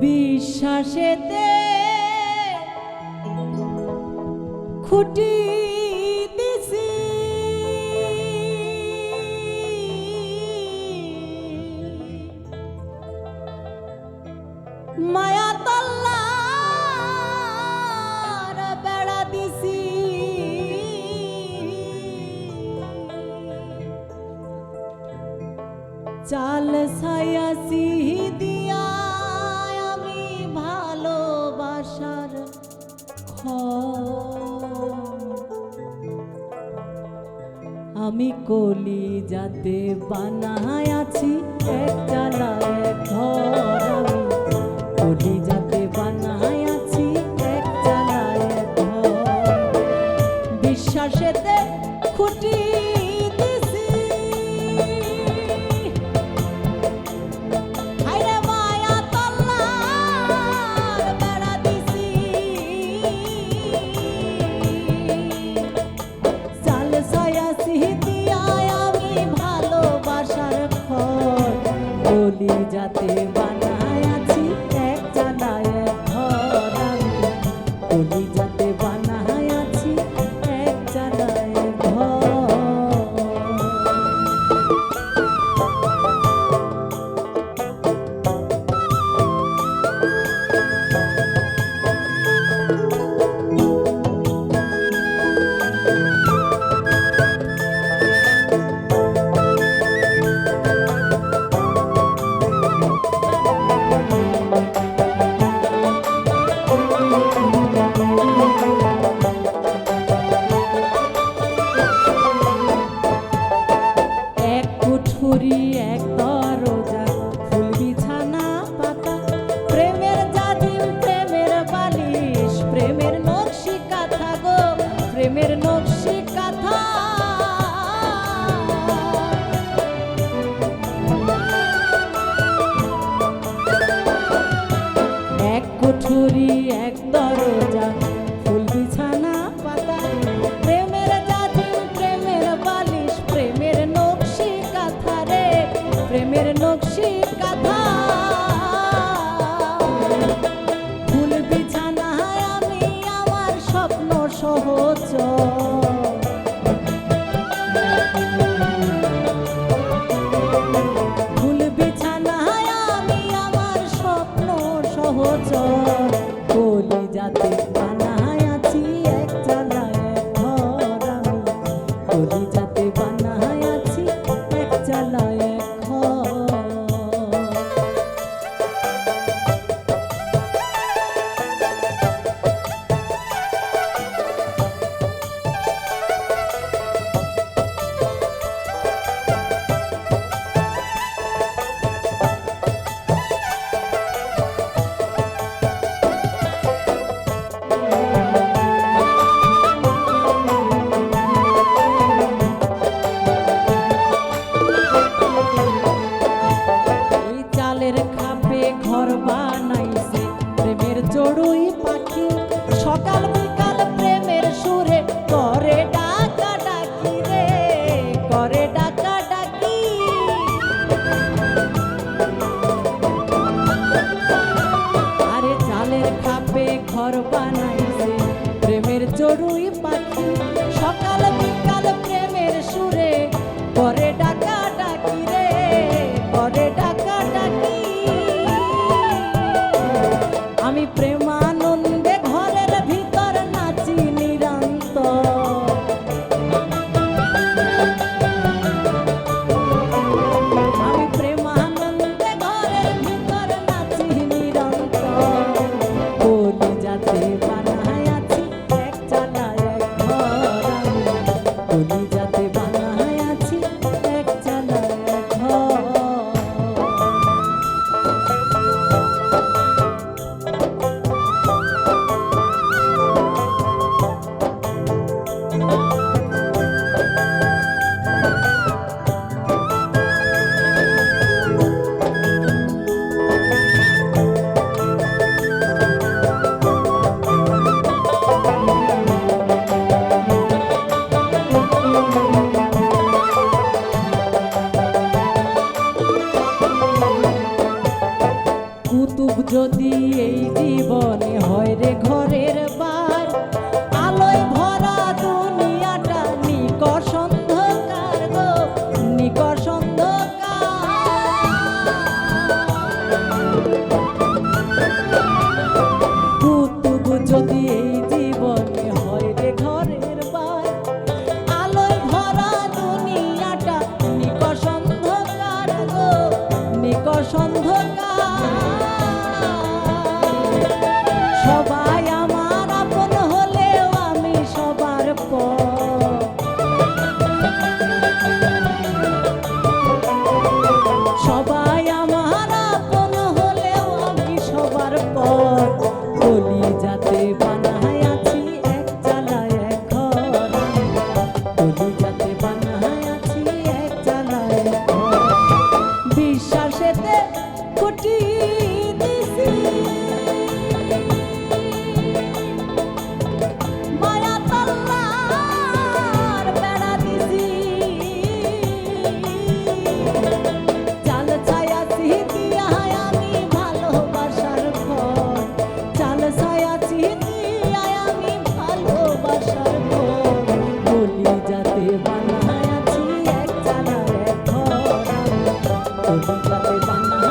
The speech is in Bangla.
বিশ্বাসেতে খুটি চাল সায়াসি দিয়া আমি কলি যাতে বানাই bater প্রেমের ন সহচর কলি যাতে পর পান Oh, Untuk.